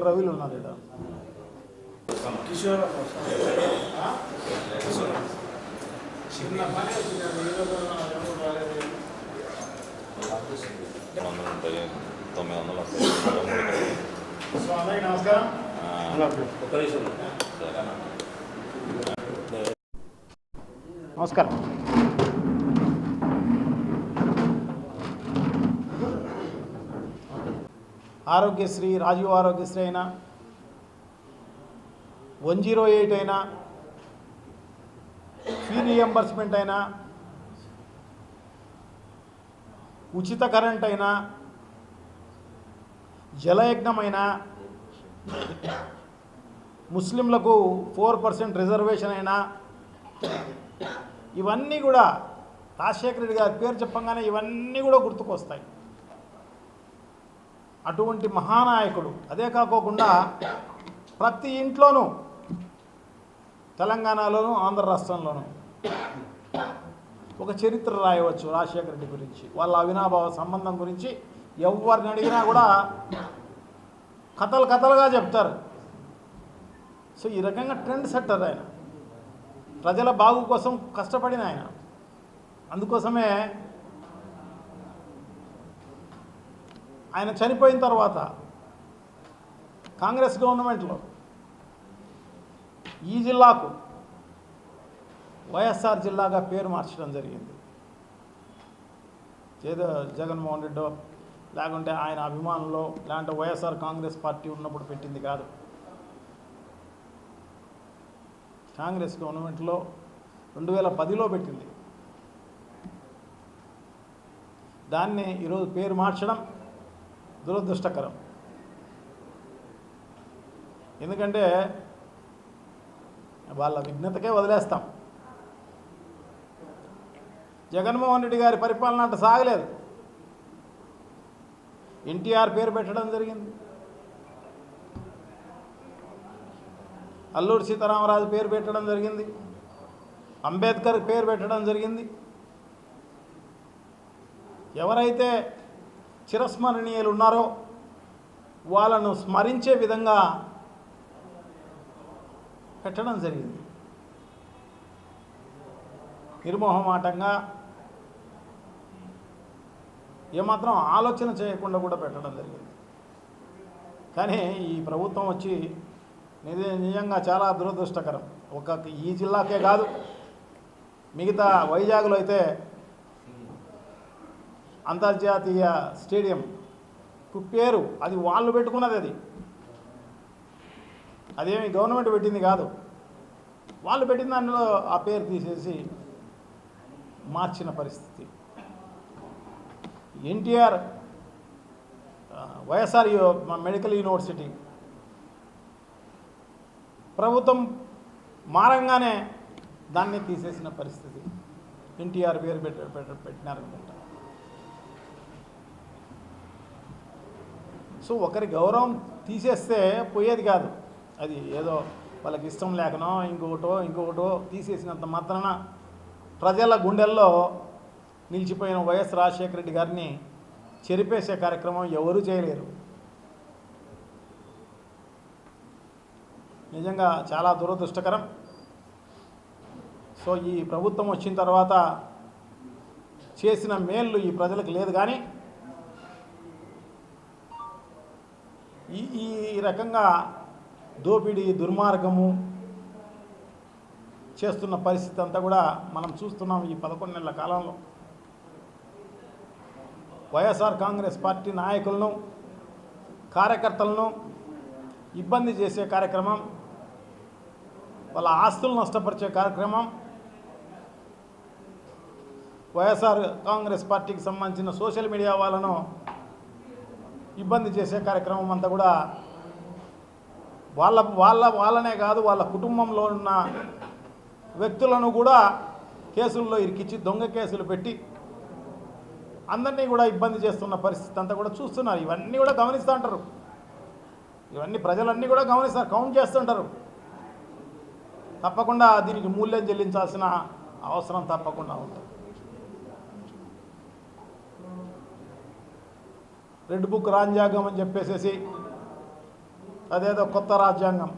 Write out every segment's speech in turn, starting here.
ఇద్దరు రవిలు ఉన్నారు ఇక్కడ. కిషోర్ తొమ్మిది వందలు నమస్కారం నమస్కారం. ఆరోగ్యశ్రీ రాజీవ్ ఆరోగ్యశ్రీ అయినా వన్ జీరో ఎయిట్ అయినా ఫీ రియంబర్స్మెంట్ అయినా ఉచిత కరెంట్ అయినా జలయజ్ఞమైనా ముస్లింలకు ఫోర్ పర్సెంట్ రిజర్వేషన్ అయినా ఇవన్నీ కూడా రాజశేఖర రెడ్డి గారి పేరు చెప్పంగానే ఇవన్నీ కూడా గుర్తుకొస్తాయి. అటువంటి మహానాయకుడు. అదే కాకోకుండా ప్రతి ఇంట్లోనూ తెలంగాణలోను ఆంధ్ర రాష్ట్రంలోనూ ఒక చరిత్ర రాయవచ్చు రాజశేఖర రెడ్డి గురించి వాళ్ళ అవినాభావ సంబంధం గురించి. ఎవరిని అడిగినా కూడా కథలు కథలుగా చెప్తారు. సో ఈ రకంగా ట్రెండ్ సెట్టర్ ఆయన. ప్రజల బాగు కోసం కష్టపడిన ఆయన. అందుకోసమే ఆయన చనిపోయిన తర్వాత కాంగ్రెస్ గవర్నమెంట్లో ఈ జిల్లాకు వైఎస్ఆర్ జిల్లాగా పేరు మార్చడం జరిగింది. ఏదో జగన్మోహన్ రెడ్డో లేకుంటే ఆయన అభిమానులు లేకుంటే వైఎస్ఆర్ కాంగ్రెస్ పార్టీ ఉన్నప్పుడు పెట్టింది కాదు. కాంగ్రెస్ గవర్నమెంట్లో రెండు వేల పదిలో పెట్టింది. దాన్ని ఈరోజు పేరు మార్చడం దురదృష్టకరం. ఎందుకంటే వాళ్ళ విఘ్నతకే వదిలేస్తాం. జగన్మోహన్ రెడ్డి గారి పరిపాలన అంట సాగలేదు. ఎన్టీఆర్ పేరు పెట్టడం జరిగింది. అల్లూరి సీతారామరాజు పేరు పెట్టడం జరిగింది. అంబేద్కర్ పేరు పెట్టడం జరిగింది. ఎవరైతే చిరస్మరణీయులు ఉన్నారో వాళ్ళను స్మరించే విధంగా పెట్టడం జరిగింది. నిర్మోహమాటంగా ఏమాత్రం ఆలోచన చేయకుండా కూడా పెట్టడం జరిగింది. కానీ ఈ ప్రభుత్వం వచ్చి నిజ నిజంగా చాలా దురదృష్టకరం. ఒక ఈ జిల్లాకే కాదు మిగతా వైజాగ్లో అయితే అంతర్జాతీయ స్టేడియం కు పేరు అది వాళ్ళు పెట్టుకున్నది అది. అదేమి గవర్నమెంట్ పెట్టింది కాదు. వాళ్ళు పెట్టిన దానిలో ఆ పేరు తీసేసి మార్చిన పరిస్థితి. ఎన్టీఆర్ వైఎస్ఆర్ మెడికల్ యూనివర్సిటీ ప్రభుత్వం మారంగానే దాన్ని తీసేసిన పరిస్థితి. ఎన్టీఆర్ పేరు పెట్ట పెట్టినారనుకుంటా. సో ఒకరి గౌరవం తీసేస్తే పోయేది కాదు. అది ఏదో వాళ్ళకి ఇష్టం లేకనో ఇంకొకటో ఇంకొకటో తీసేసినంత మాత్రాన ప్రజల గుండెల్లో నిలిచిపోయిన వైఎస్ రాజశేఖర రెడ్డి గారిని చెరిపేసే కార్యక్రమం ఎవరూ చేయలేరు. నిజంగా చాలా దురదృష్టకరం. సో ఈ ప్రభుత్వం వచ్చిన తర్వాత చేసిన మేళ్ళు ఈ ప్రజలకు లేదు కానీ ఈ ఈ రకంగా దోపిడీ దుర్మార్గము చేస్తున్న పరిస్థితి అంతా కూడా మనం చూస్తున్నాం ఈ పదకొండు నెలల కాలంలో. వైఎస్ఆర్ కాంగ్రెస్ పార్టీ నాయకులను కార్యకర్తలను ఇబ్బంది చేసే కార్యక్రమం వాళ్ళ ఆస్తులు నష్టపరిచే కార్యక్రమం వైఎస్ఆర్ కాంగ్రెస్ పార్టీకి సంబంధించిన సోషల్ మీడియా వాళ్ళను ఇబ్బంది చేసే కార్యక్రమం అంతా కూడా వాళ్ళ వాళ్ళ వాళ్ళనే కాదు వాళ్ళ కుటుంబంలో ఉన్న వ్యక్తులను కూడా కేసుల్లో ఇరికిచ్చి దొంగ కేసులు పెట్టి అందరినీ కూడా ఇబ్బంది చేస్తున్న పరిస్థితి అంతా కూడా చూస్తున్నారు. ఇవన్నీ కూడా గమనిస్తూ ఉంటారు ఇవన్నీ ప్రజలన్నీ కూడా గమనిస్తారు కౌంట్ చేస్తుంటారు తప్పకుండా దీనికి మూల్యం చెల్లించాల్సిన అవసరం తప్పకుండా ఉంటుంది. రెడ్ బుక్ రాజ్యాంగం అని చెప్పేసేసి అదేదో కొత్త రాజ్యాంగం.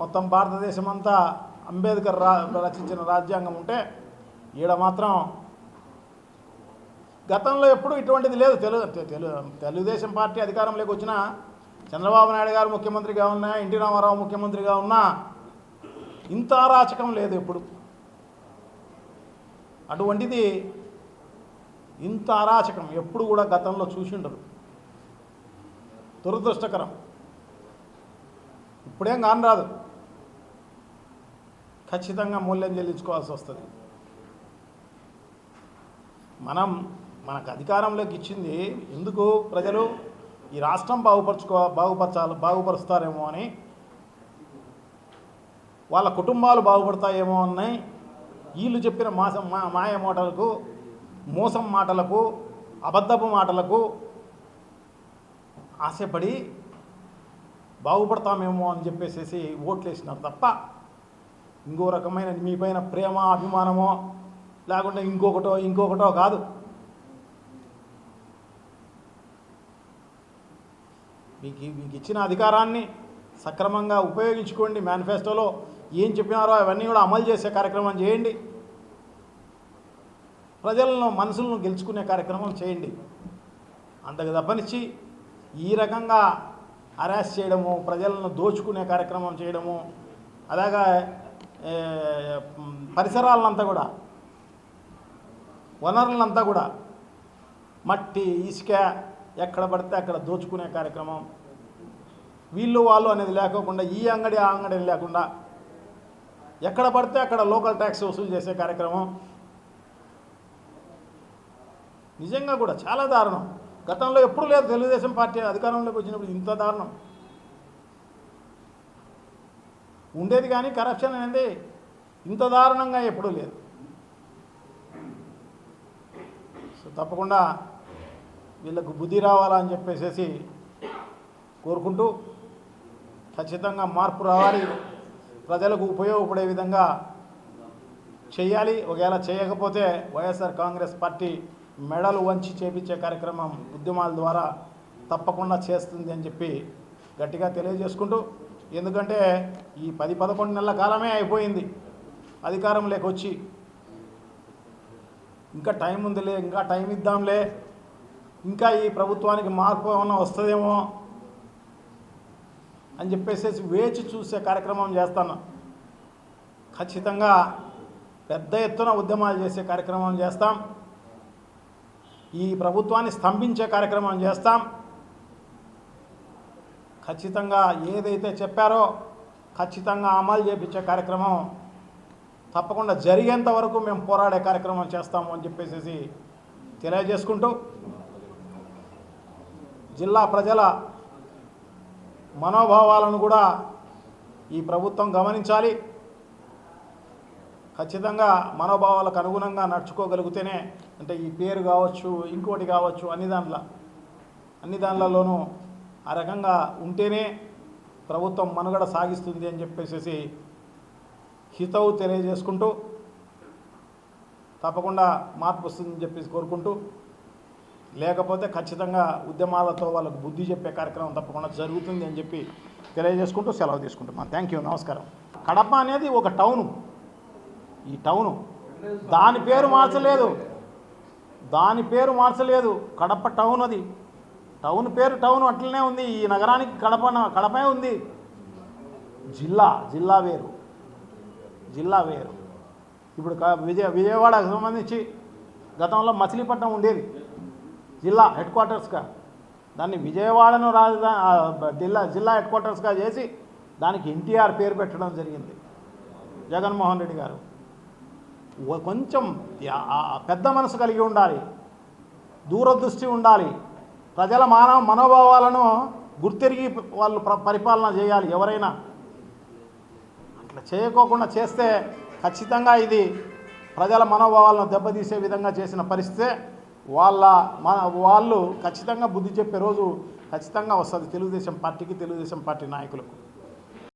మొత్తం భారతదేశం అంతా అంబేద్కర్ రా రచించిన రాజ్యాంగం ఉంటే ఈడ మాత్రం గతంలో ఎప్పుడు ఇటువంటిది లేదు. తెలుగు తెలు తెలుగుదేశం పార్టీ అధికారంలోకి వచ్చిన చంద్రబాబు నాయుడు గారు ముఖ్యమంత్రిగా ఉన్నా ఎన్టీ రామారావు ముఖ్యమంత్రిగా ఉన్నా ఇంత అరాచకం లేదు ఎప్పుడు. అటువంటిది ఇంత అరాచకం ఎప్పుడు కూడా గతంలో చూసిండరు. దురదృష్టకరం. ఇప్పుడేం కాని రాదు. ఖచ్చితంగా మూల్యం చెల్లించుకోవాల్సి వస్తుంది. మనం మనకు అధికారంలోకి ఇచ్చింది ఎందుకు ప్రజలు ఈ రాష్ట్రం బాగుపరచుకో బాగుపరచాలి బాగుపరుస్తారేమో అని వాళ్ళ కుటుంబాలు బాగుపడతాయేమో అని వీళ్ళు చెప్పిన మాసం మా మాయమోటలకు మోసం మాటలకు అబద్ధపు మాటలకు ఆశపడి బాగుపడతామేమో అని చెప్పేసేసి ఓట్లేసినారు తప్ప ఇంకో రకమైన మీపైన ప్రేమ అభిమానమో లేకుంటే ఇంకొకటో ఇంకొకటో కాదు. మీకు మీకు ఇచ్చిన అధికారాన్ని సక్రమంగా ఉపయోగించుకోండి మేనిఫెస్టోలో ఏం చెప్పినారో అవన్నీ కూడా అమలు చేసే కార్యక్రమం చేయండి. ప్రజలను మనసులను గెలుచుకునే కార్యక్రమం చేయండి. అంతకు తప్పనిచ్చి ఈ రకంగా అరెస్ట్ చేయడము ప్రజలను దోచుకునే కార్యక్రమం చేయడము అలాగా పరిసరాలంతా కూడా వనరులంతా కూడా మట్టి ఇసుక ఎక్కడ పడితే అక్కడ దోచుకునే కార్యక్రమం. వీళ్ళు వాళ్ళు అనేది లేకోకుండా ఈ అంగడి ఆ అంగడి లేకుండా ఎక్కడ పడితే అక్కడ లోకల్ ట్యాక్స్ వసూలు చేసే కార్యక్రమం. నిజంగా కూడా చాలా దారుణం. గతంలో ఎప్పుడు లేదు తెలుగుదేశం పార్టీ అధికారంలోకి వచ్చినప్పుడు ఇంత దారుణం. ఉండేది కానీ కరప్షన్ అనేది ఇంత దారుణంగా ఎప్పుడూ లేదు. సో తప్పకుండా వీళ్ళకు బుద్ధి రావాలని చెప్పేసి కోరుకుంటూ ఖచ్చితంగా మార్పు రావాలి. ప్రజలకు ఉపయోగపడే విధంగా చేయాలి. ఒకవేళ చేయకపోతే వైఎస్ఆర్ కాంగ్రెస్ పార్టీ మెడలు వంచి చేపించే కార్యక్రమం ఉద్యమాల ద్వారా తప్పకుండా చేస్తుంది అని చెప్పి గట్టిగా తెలియజేసుకుంటూ ఎందుకంటే ఈ పది పదకొండు నెలల కాలమే అయిపోయింది. అధికారం లేకొచ్చి ఇంకా టైం ఉందిలే ఇంకా టైం ఇద్దాంలే ఇంకా ఈ ప్రభుత్వానికి మార్పు ఏమన్నా వస్తుందేమో అని చెప్పేసి వేచి చూసే కార్యక్రమం చేస్తాను. ఖచ్చితంగా పెద్ద ఎత్తున ఉద్యమాలు చేసే కార్యక్రమం చేస్తాం. ఈ ప్రభుత్వాన్ని స్తంభించే కార్యక్రమం చేస్తాం. ఖచ్చితంగా ఏదైతే చెప్పారో ఖచ్చితంగా అమలు చేపించే కార్యక్రమం తప్పకుండా జరిగేంత వరకు మేము పోరాడే కార్యక్రమం చేస్తాము అని చెప్పేసి తెలియజేసుకుంటూ జిల్లా ప్రజల మనోభావాలను కూడా ఈ ప్రభుత్వం గమనించాలి. ఖచ్చితంగా మనోభావాలకు అనుగుణంగా నడుచుకోగలిగితేనే అంటే ఈ పేరు కావచ్చు ఇంకోటి కావచ్చు అన్ని దాంట్లో అన్ని దాంట్లలోనూ ఆ రకంగా ఉంటేనే ప్రభుత్వం మనుగడ సాగిస్తుంది అని చెప్పేసి హితవు తెలియజేసుకుంటూ తప్పకుండా మార్పు వస్తుందని చెప్పేసి కోరుకుంటూ లేకపోతే ఖచ్చితంగా ఉద్యమాలతో వాళ్ళకు బుద్ధి చెప్పే కార్యక్రమం తప్పకుండా జరుగుతుంది అని చెప్పి తెలియజేసుకుంటూ సెలవు తీసుకుంటున్నాను థ్యాంక్ యూ నమస్కారం. కడప అనేది ఒక టౌను. ఈ టౌను. దాని పేరు మార్చలేదు. దాని పేరు మార్చలేదు. కడప టౌన్ అది. టౌన్ పేరు టౌన్ అట్లనే ఉంది. ఈ నగరానికి కడప కడపే ఉంది. జిల్లా జిల్లా వేరు. జిల్లా వేరు. ఇప్పుడు విజయ విజయవాడకు సంబంధించి గతంలో మచిలీపట్నం ఉండేది. జిల్లా హెడ్ క్వార్టర్స్గా. దాన్ని విజయవాడను రాజధాని జిల్లా జిల్లా హెడ్ క్వార్టర్స్గా చేసి దానికి ఎన్టీఆర్ పేరు పెట్టడం జరిగింది. జగన్మోహన్ రెడ్డి గారు. కొంచెం పెద్ద మనసు కలిగి ఉండాలి. దూరదృష్టి ఉండాలి. ప్రజల మానవ మనోభావాలను గుర్తెరిగి వాళ్ళు పరిపాలన చేయాలి ఎవరైనా. అట్లా చేయకోకుండా చేస్తే ఖచ్చితంగా ఇది ప్రజల మనోభావాలను దెబ్బతీసే విధంగా చేసిన పరిస్థితే వాళ్ళ మన వాళ్ళు ఖచ్చితంగా బుద్ధి చెప్పే రోజు ఖచ్చితంగా వస్తుంది తెలుగుదేశం పార్టీకి తెలుగుదేశం పార్టీ నాయకులకు.